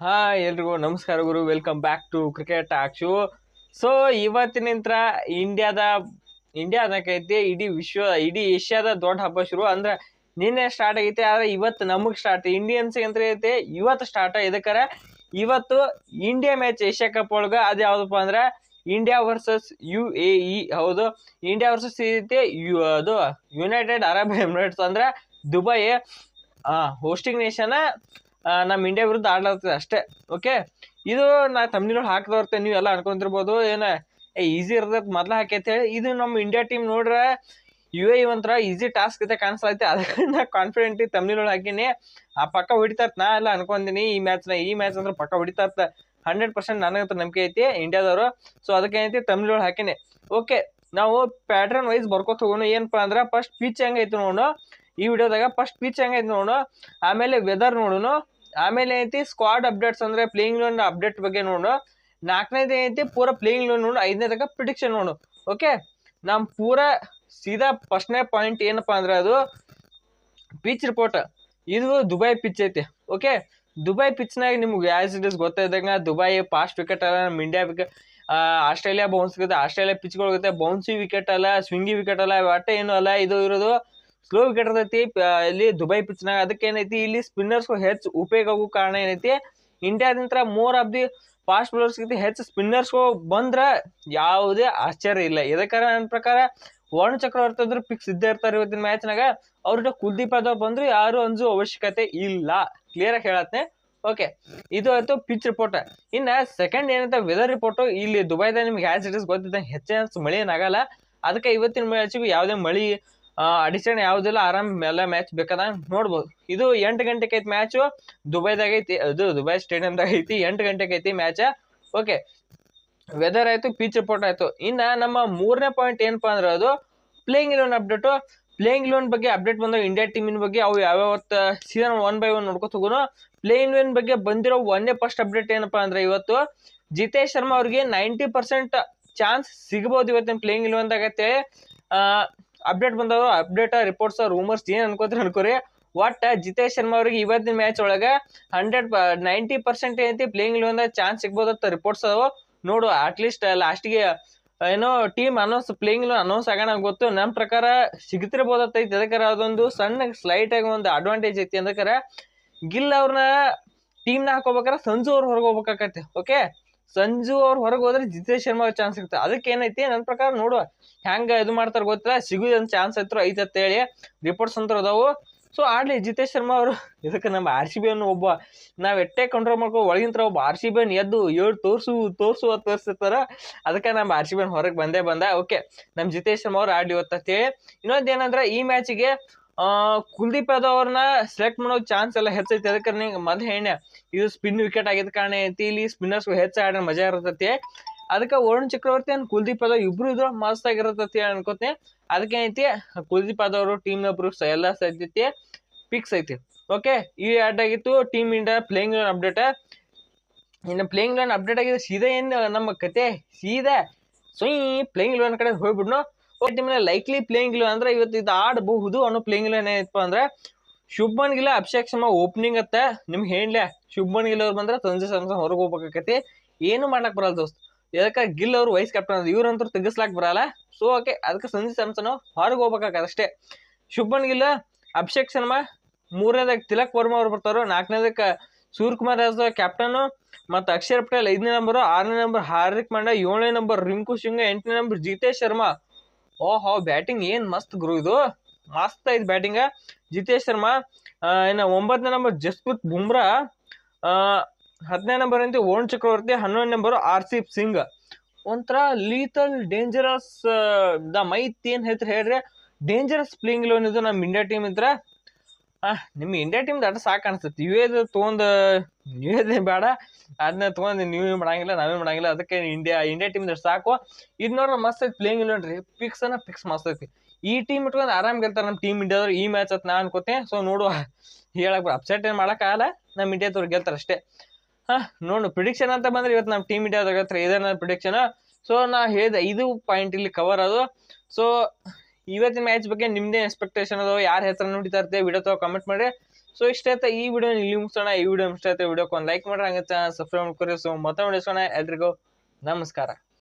Hi ಎಲ್ರಿಗೂ ನಮಸ್ಕಾರ ಗುರು. ವೆಲ್ಕಮ್ ಬ್ಯಾಕ್ ಟು ಕ್ರಿಕೆಟ್ ಆಕ್ಷು ಸೊ ಇವತ್ತಿನಿಂದ ಇಂಡಿಯಾದ ಇಂಡಿಯಾದಕ್ಕೈತಿ ಇಡೀ ವಿಶ್ವ ಇಡೀ ಏಷ್ಯಾದ ದೊಡ್ಡ ಹಬ್ಬ ಶುರು. ಅಂದ್ರೆ ನಿನ್ನೆ ಸ್ಟಾರ್ಟ್ ಆಗೈತೆ, ಆದ್ರೆ ಇವತ್ತು ನಮಗೆ ಸ್ಟಾರ್ಟ್ ಇಂಡಿಯನ್ಸ್ ಅಂತ ಐತೆ, ಇವತ್ತು ಸ್ಟಾರ್ಟ್ ಇದಕ್ಕಾರ, ಇವತ್ತು ಇಂಡಿಯಾ ಮ್ಯಾಚ್ ಏಷ್ಯಾ ಕಪ್ ಒಳಗೆ ಅದು ಯಾವುದಪ್ಪ ಅಂದ್ರೆ India versus U A E ಹೌದು. ಇಂಡಿಯಾ ವರ್ಸಸ್ ಇದೈತೆ ಯು, ಅದು ಯುನೈಟೆಡ್ ಅರಬ್ ಎಮಿರೇಟ್ಸ್ ಅಂದ್ರೆ ದುಬೈ ಹೋಸ್ಟಿಂಗ್ ನೇಷನ್ ನಮ್ಮ ಇಂಡಿಯಾ ವಿರುದ್ಧ ಆಡ್ಲಾಗ್ತದೆ ಅಷ್ಟೇ ಓಕೆ ಇದು ನಾ ತಮ್ನಿಯೊಳ್ ಹಾಕಿದವರ್ತೆ ನೀವು ಎಲ್ಲ ಅನ್ಕೊಂತಿರ್ಬೋದು ಏನ ಈಸಿ ಇರ್ತೈತೆ ಮೊದ್ಲು ಹಾಕೈತೆ ಇದು ನಮ್ಮ ಇಂಡಿಯಾ ಟೀಮ್ ನೋಡ್ರೆ ಯು ಎ ಒಂಥರ ಈಸಿ ಟಾಸ್ಕ್ ಇದೆ ಕಾಣಿಸ್ತೈತೆ ಅದಕ್ಕೆ ನಾ ಕಾನ್ಫಿಡೆಂಟ್ ತಮ್ಮನಿಗಳು ಹಾಕಿನಿ. ಆ ಪಕ್ಕ ಹೊಡಿತಾರ ನಾ ಎಲ್ಲ ಅನ್ಕೊಂದಿನಿ ಈ ಮ್ಯಾಚ್ನ ಈ ಮ್ಯಾಚ್ ಅಂದ್ರೆ ಪಕ್ಕ ಹೊಡಿತಾರ ಹಂಡ್ರೆಡ್ ಪರ್ಸೆಂಟ್ ನನಗಂತೂ ನಂಬಿಕೆ ಐತಿ ಇಂಡಿಯಾದವರು ಸೊ ಅದಕ್ಕೆ ಏನೈತಿ ತಮಿಳ್ಗಳು ಹಾಕಿನಿ ಓಕೆ ನಾವು ಪ್ಯಾಟ್ರನ್ ವೈಸ್ ಬರ್ಕೋತ ಹೋಗೋಣ, ಏನಪ್ಪಾ ಅಂದ್ರೆ ಫಸ್ಟ್ ಪಿಚ್ ಹೆಂಗೈತಿ ನೋಡೋಣ, ಈ ವಿಡಿಯೋದಾಗ ಫಸ್ಟ್ ಪಿಚ್ ಹೆಂಗೈತಿ ನೋಡೋಣ, ಆಮೇಲೆ ವೆದರ್ ನೋಡೋಣ ಆಮೇಲೆ ಏನೈತಿ ಸ್ಕ್ವಾಡ್ ಅಪ್ಡೇಟ್ಸ್ ಅಂದ್ರೆ ಪ್ಲೇಯಿಂಗ್ ಲೋನ್ ಅಪ್ಡೇಟ್ ಬಗ್ಗೆ ನೋಡು. ನಾಲ್ಕನೇದು ಏನೈತಿ, ಪೂರ ಪ್ಲೇಯಿಂಗ್ ಲೋನ್ ನೋಡು ಐದನೇದಾಗ ಪ್ರಿಡಿಕ್ಷನ್ ನೋಡು ಓಕೆ ನಮ್ ಪೂರ ಸೀದಾ ಫಸ್ಟ್ನೇ ಪಾಯಿಂಟ್ ಏನಪ್ಪಾ ಅಂದ್ರೆ ಅದು ಪಿಚ್ ರಿಪೋರ್ಟ್ ಇದು ದುಬೈ ಪಿಚ್ ಐತಿ ಓಕೆ ದುಬೈ ಪಿಚ್ನಾಗ ನಿಮ್ಗೆ ಆಸ್ ಇಟ್ ಇಸ್ ಗೊತ್ತಾಯ್ದಂಗ ದುಬೈ ಫಾಸ್ಟ್ ವಿಕೆಟ್ ಅಲ್ಲ ನಮ್ಮ India wicket Australia bounce Australia ಪಿಚ್ಗಳು bouncy wicket ಅಲ್ಲ ಸ್ವಿಂಗಿ ವಿಕೆಟ್ ಅಲ್ಲ ಒಟ್ಟೆ ಏನು ಅಲ್ಲ, ಇದು ಇರೋದು ಸ್ಲೋ ವಿಕೆಟ್ ಇರ್ತೈತಿ ಇಲ್ಲಿ ದುಬೈ ಪಿಚ್ನಾಗ ಅದಕ್ಕೆ ಏನೈತಿ, ಇಲ್ಲಿ ಸ್ಪಿನ್ನರ್ಸ್ ಹೆಚ್ಚು ಉಪಯೋಗ ಆಗೋ ಕಾರಣ ಏನೈತಿ ಇಂಡಿಯಾದಂತ more of the fast bowlers ಹೆಚ್ಚು ಸ್ಪಿನ್ನರ್ಸ್ ಬಂದ್ರೆ ಯಾವುದೇ ಆಶ್ಚರ್ಯ ಇಲ್ಲ. ಇದಕ್ಕಾರ ನನ್ನ ಪ್ರಕಾರ, ವರ್ಣ ಚಕ್ರವರ್ತಿ ಅಂದ್ರೆ ಫಿಕ್ಸ್ ಇದ್ದೇ ಇರ್ತಾರೆ ಇವತ್ತಿನ ಮ್ಯಾಚ್ನಾಗ ಅವ್ರ ಕುಲ್ದೀಪ್ ಯಾದವ್ ಬಂದ್ರು, ಯಾರು ಅಂಜು ಅವಶ್ಯಕತೆ ಇಲ್ಲ. ಕ್ಲಿಯರ್ ಆಗಿ ಹೇಳತ್ತೆ ಓಕೆ ಇದು ಆಯ್ತು ಪಿಚ್ ರಿಪೋರ್ಟ್ ಇನ್ನ ಸೆಕೆಂಡ್ ಏನಂತ ವೆದರ್ ರಿಪೋರ್ಟ್ ಇಲ್ಲಿ ದುಬೈದಾಗ ನಿಮ್ಗೆ ಆಸ್ ಇಟ್ ಇಸ್ ಗೊತ್ತಿದ್ದಂಗೆ ಹೆಚ್ಚಿನ ಮಳೆ ಏನಾಗಲ್ಲ ಅದಕ್ಕೆ ಇವತ್ತಿನ ಮ್ಯಾಚಿಗೂ ಯಾವುದೇ ಮಳಿ ಅಡಿಷನ್ ಯಾವುದಿಲ್ಲ, ಆರಾಮ್ ಎಲ್ಲ ಮ್ಯಾಚ್ ಬೇಕಾದಂಗೆ ನೋಡ್ಬೋದು. ಇದು ಎಂಟು ಗಂಟೆಗೆ ಐತಿ ಮ್ಯಾಚು ದುಬೈದಾಗ ಐತಿ, ಅದು ದುಬೈ ಸ್ಟೇಡಿಯಂದಾಗ ಐತಿ, ಎಂಟು ಗಂಟೆಗೆ ಐತಿ ಮ್ಯಾಚ್ ಓಕೆ ವೆದರ್ ಆಯ್ತು ಪಿಚ್ ರಿಪೋರ್ಟ್ ಆಯ್ತು. ಇನ್ನ ನಮ್ಮ ಮೂರನೇ ಪಾಯಿಂಟ್ ಏನಪ್ಪಾ ಅಂದ್ರೆ ಅದು playing eleven update playing eleven ಬಗ್ಗೆ ಅಪ್ಡೇಟ್ ಬಂದಾಗ ಇಂಡಿಯಾ ಟೀಮಿನ ಬಗ್ಗೆ ಅವು ಯಾವ್ಯಾವತ್ತು ಸೀಸನ್ ಒನ್ ಬೈ ಒನ್ ನೋಡ್ಕೊತ ಹೋಗೋಣ ಪ್ಲೇಯಿಂಗ್ ಲೋನ್ ಬಗ್ಗೆ ಬಂದಿರೋ ಒಂದೇ ಫಸ್ಟ್ ಅಪ್ಡೇಟ್ ಏನಪ್ಪಾ ಅಂದ್ರೆ ಇವತ್ತು ಜಿತೇಶ್ ಶರ್ಮಾ ಅವ್ರಿಗೆ ನೈಂಟಿ ಪರ್ಸೆಂಟ್ ಚಾನ್ಸ್ ಸಿಗ್ಬೋದು ಇವತ್ತಿನ ಪ್ಲೇಯಿಂಗ್ ಲೋನ್ದಾಗ ಅಪ್ಡೇಟ್ ಬಂದಾಗ ಅಪ್ಡೇಟ್ ರಿಪೋರ್ಟ್ಸ್ ರೂಮರ್ಸ್ ಏನು ಅನ್ಕೋತೀರಿ ಅನ್ಕೋರಿ. ಒಟ್ಟ ಜಿತೇಶ್ ಶರ್ಮಾ ಅವ್ರಿಗೆ ಇವತ್ತಿನ ಮ್ಯಾಚ್ ಒಳಗ ಹಂಡ್ರೆಡ್ ನೈಂಟಿ ಪರ್ಸೆಂಟ್ ಏನೈತಿ ಪ್ಲೇಯಿಂಗ್ ಲೋನ್ದಾಗ ಚಾನ್ಸ್ ಸಿಗ್ಬೋದತ್ತ ರಿಪೋರ್ಟ್ಸ್ ಅದಾವ. ನೋಡು ಅಟ್ಲೀಸ್ಟ್ ಲಾಸ್ಟಿಗೆ ಏನೋ ಟೀಮ್ ಅನೌನ್ಸ್ ಪ್ಲೇಯಿಂಗ್ ಅನೌನ್ಸ್ ಆಗೋಣ ಗೊತ್ತು. ನಮ್ಮ ಪ್ರಕಾರ ಸಿಗ್ತಿರ್ಬೋದತ್ತೈತಿ ಅದಕ್ಕಾರ ಅದೊಂದು ಸಣ್ಣ ಸ್ಲೈಟ್ ಆಗಿ ಒಂದು ಅಡ್ವಾಂಟೇಜ್ ಐತಿ. ಅದಕ್ಕಾರ ಗಿಲ್ ಅವ್ರನ್ನ ಟೀಮ್ನ ಹಾಕೋಬೇಕಾರೆ ಸಂಜು ಅವ್ರು ಹೊರಗೆ ಹೋಗ್ಬೇಕಾಗತ್ತೆ. ಓಕೆ ಸಂಜು ಅವ್ರು ಹೊರಗೆ ಹೋದ್ರೆ ಜಿತೇಶ್ ಶರ್ಮಾ ಚಾನ್ಸ್ ಸಿಗುತ್ತೆ. ಅದಕ್ಕೆ ಏನೈತಿ ನನ್ನ ಪ್ರಕಾರ ನೋಡುವ. ಹ್ಯಾಂಗ ಇದು ಮಾಡ್ತಾರೆ ಗೊತ್ತಿಲ್ಲ ಸಿಗುದಂತ ಚಾನ್ಸ್ ಐತ್ರ ಐತೆ ಅಂತ ಹೇಳಿ ರಿಪೋರ್ಟ್ಸ್ ಅಂತ ಅದಾವು. ಸೊ ಆಡ್ಲಿ ಜಿತೇಶ್ ಶರ್ಮಾ ಅವರು ಇದಕ್ಕೆ ನಮ್ಮ ಆರ್ ಸಿ ಬಿ ಅನ್ನು ಒಬ್ಬ, ನಾವು ಎಟ್ಟೆ ಕಂಟ್ರೋಲ್ ಮಾಡ್ಕೋ ಒಳಗಿಂತ್ರ ಒಬ್ಬ ಆರ್ ಸಿ ಬಿ ಅನ್ನು ಎದ್ದು ಏಳು ತೋರ್ಸು ತೋರ್ಸು ಅಂತ ತೋರಿಸ್ತಿರ್ತಾರ ಅದಕ್ಕೆ ನಮ್ಮ ಆರ್ ಸಿ ಬಿ ಹೊರಗೆ ಬಂದೇ ಬಂದ. ಓಕೆ ನಮ್ಮ ಜಿತೇಶ್ ಶರ್ಮಾ ಅವ್ರು ಆಡ್ಲಿ ಇವತ್ತು ಅಂತೇಳಿ ಇನ್ನೊಂದು ಏನಂದ್ರೆ, ಈ ಮ್ಯಾಚಿಗೆ ಕುಲ್ದೀಪ್ ಯಾದವ್ ಅವ್ರನ್ನ ಸೆಲೆಕ್ಟ್ ಮಾಡೋ ಚಾನ್ಸ್ ಎಲ್ಲ ಹೆಚ್ಚೈತಿ. ಅದಕ್ಕೆ ನಿಂಗೆ ಮದ್ ಹೇಳ ಇದು ಸ್ಪಿನ್ ವಿಕೆಟ್ ಆಗಿದ ಕಾರಣ ಐತಿ, ಇಲ್ಲಿ ಸ್ಪಿನ್ನರ್ಸ್ ಹೆಚ್ಚು ಆಡೋ ಮಜಾ ಇರತೈತಿ. ಅದಕ್ಕೆ ವರುಣ್ ಚಕ್ರವರ್ತಿ ಅಂಡ್ ಕುಲ್ದೀಪ್ ಯಾದವ್ ಇಬ್ರು ಇದ್ರು ಮಸ್ತ್ ಆಗಿರತೈತಿ ಅನ್ಕೋತೀನಿ ಅದಕ್ಕೆ ಐತಿ, ಕುಲ್ದೀಪ್ ಯಾದವ್ ಅವರು ಟೀಮ್ ಒಬ್ರು ಎಲ್ಲ ಸದ್ಯತೆ ಫಿಕ್ಸ್ ಐತಿ. ಓಕೆ ಈ ಆಡ್ ಆಗಿತ್ತು team India playing eleven update ಇನ್ನು ಪ್ಲೇಯಿಂಗ್ ಲೋನ್ ಅಪ್ಡೇಟ್ ಆಗಿದೆ ಸೀದಾ ಏನು, ನಮ್ಮ ಕತೆ, ಸೀದಾ, ಸುಯ್ ಪ್ಲೇಯಿಂಗ್ ಲೋನ್ ಕಡೆ ಹೋಗ್ಬಿಡ್ನು. ಟೀಮ್ನ ಲೈಕ್ಲಿ ಪ್ಲೇಯಿಂಗ್ ಇಲ್ಲ ಅಂದ್ರೆ ಇವತ್ತು ಇದು ಆಡಬಹುದು ಅನ್ನೋ ಪ್ಲೇಯಿಂಗ್ ಲೋನ್ ಏನೈತಪ್ಪ ಅಂದ್ರೆ ಶುಭ್ಮನ್ ಗಿಲ್ಲ ಅಭಿಷೇಕ್ ಶರ್ಮಾ ಓಪನಿಂಗ್ ಅತ್ತೆ. ನಿಮ್ಗೆ ಹೇಳಲೆ, ಶುಭ್ಮನ್ ಗಿಲ್ ಅವ್ರು ಬಂದ್ರೆ ಸಂಜೆ ಸ್ಯಾಮ್ಸನ್ ಹೊರಗೆ ಹೋಗ್ಬೇಕಾಕತಿ. ಏನು ಮಾಡಕ್ ಬರಲ್ಲ ದೋಸ್ತ್. ಇದಕ್ಕೆ ಗಿಲ್ ಅವ್ರು ವೈಸ್ ಕ್ಯಾಪ್ಟನ್ ಇವ್ರಂತೂ ತೆಗಿಸ್ಲಾಕ್ ಬರಲ್ಲ. ಸೊ ಓಕೆ ಅದಕ್ಕೆ ಸಂಜೆ ಸ್ಯಾಮ್ಸನ್ ಹೊರಗೆ ಹೋಗ್ಬೇಕಾಗತ್ತೆ ಅಷ್ಟೇ. ಶುಭ್ಮನ್ ಗಿಲ್ಲ ಅಭಿಷೇಕ್ ಶರ್ಮಾ ಮೂರನೇದಾಗ ತಿಲಕ್ ವರ್ಮಾ ಅವ್ರು ಬರ್ತಾರೋ, ನಾಲ್ಕನೇದಕ್ಕೆ ಸೂರ್ಯಕುಮಾರ್ ಯಾದವ್ ಕ್ಯಾಪ್ಟನ್ ಮತ್ತು ಅಕ್ಷರ್ ಪಟೇಲ್ ಐದನೇ ನಂಬರು ಆರನೇ ನಂಬರ್ ಹಾರ್ದಿಕ್ ಪಾಂಡ್ಯ, ಏಳನೇ ನಂಬರ್ ರಿಂಕು ಸಿಂಗ್ ಎಂಟನೇ ನಂಬರ್ ಜಿತೇಶ್ ಶರ್ಮಾ. ಓಹೋ ಬ್ಯಾಟಿಂಗ್ ಏನು ಮಸ್ತ್ ಗುರು ಇದು. ಮಸ್ತ್ ಐದು ಬ್ಯಾಟಿಂಗ್ ಜಿತೇಶ್ ಶರ್ಮಾ ಇನ್ನು ಒಂಬತ್ತನೇ ನಂಬರ್ ಜಸ್ಪ್ರೀತ್ ಬುಮ್ರಾ ಹದಿನೈದು ನಂಬರ್ ಅಂತ ವರುಣ್ ಚಕ್ರವರ್ತಿ, ಹನ್ನೊಂದು ನಂಬರ್ ಆರ್ ಸಿಪ್ ಸಿಂಗ್. ಒಂಥರ ಲೀತಲ್ ಡೇಂಜರಸ್ ದ ಮೈತ್ ಏನು ಹೇಳ್ತಾರೆ ಹೇಳ್ರಿ. ಡೇಂಜರಸ್ ಪ್ಲೇಯಿಂಗ್ ಲೋನ್ ಇದು ನಮ್ಮ ಇಂಡಿಯಾ ಟೀಮ್ ಇದ್ರ. ನಿಮ್ಮ ಇಂಡಿಯಾ ಟೀಮ್ ದಾಟ ಸಾಕು ಅನ್ಸುತ್ತೆ. ಯು ಎದು ತೊಗೊಂಡು ಬೇಡ ಅದನ್ನ ತೊಗೊಂಡು ನೀವೇ ಮಾಡಂಗಿಲ್ಲ, ನಾವೇ ಮಾಡಂಗಿಲ್ಲ. ಅದಕ್ಕೆ ಇಂಡಿಯಾ ಇಂಡಿಯಾ ಟೀಮ್ ಸಾಕು. ಇದು ನೋಡ್ರಿ ಮಸ್ತ್ ಐತಿ ಪ್ಲೇಯಿಂಗ್ ನೋಡ್ರಿ ಫಿಕ್ಸ್ ಅನ್ನ ಪಿಕ್ಸ್ ಮಸ್ತ್ ಐತಿ. ಈ ಟೀಮ್ ಇಟ್ಕೊಂಡು ಆರಾಮ್ ಗೆಲ್ತಾರೆ ನಮ್ಮ ಟೀಮ್ ಇಂಡಿಯಾದವ್ರು ಈ ಮ್ಯಾಚ್ ಅಂತ ನಾ ಅನ್ಕೋತೀನಿ. ಸೊ ನೋಡುವ. ಹೇಳಕ್ ಅಪ್ಸೆಟ್ ಏನು ಆಗಲ್ಲ. ನಮ್ಮ ಇಂಡಿಯಾದವ್ರು ಗೆಲ್ತಾರೆ ಅಷ್ಟೇ. ಹಾಂ, ನೋಡು ಪ್ರಿಡಿಕ್ಷನ್ ಅಂತ ಬಂದ್ರೆ ಇವತ್ತು ನಮ್ಮ ಟೀಮ್ ಇಂಡಿಯಾದವ್ರು ಹತ್ರ ಇದೇನಾದ್ರು ಪ್ರಿಡಿಕ್ಷನ್ ಸೊ ನಾ ಹೇಳಿದೆ ಇದು ಪಾಯಿಂಟ್ ಇಲ್ಲಿ ಕವರ್ ಅದು. ಸೊ ಇವತ್ತಿನ ಮ್ಯಾಚ್ ಬಗ್ಗೆ ನಿಮ್ದೇ ಎಕ್ಸ್ಪೆಕ್ಟೇಷನ್ ಅದಾವ, ಯಾರ ಹೆಸರು ನೋಡಿತಾ ಇರ್ತೀವಿ ವಿಡಿಯೋ ತಗೋ ಕಮೆಂಟ್ ಮಾಡಿ ಸೊ ಇಷ್ಟ ಆಯ್ತಾ ಈ ವಿಡಿಯೋ ಇಲ್ಲಿ ಮುಗಿಸೋಣ, ಈ ವಿಡಿಯೋ ಇಷ್ಟ ಆಯ್ತಾ ವಿಡಿಯೋಕ್ಕೆ ಲೈಕ್ ಮಾಡ್ರಿ ಹಂಗೆ ಸಬ್ಸ್ಕ್ರೈಬ್ ಮಾಡ್ಕೊರಿ. ಸೊ ಮತ್ತೆ ನೋಡಿಸೋಣ ಎಲ್ರಿಗೂ ನಮಸ್ಕಾರ.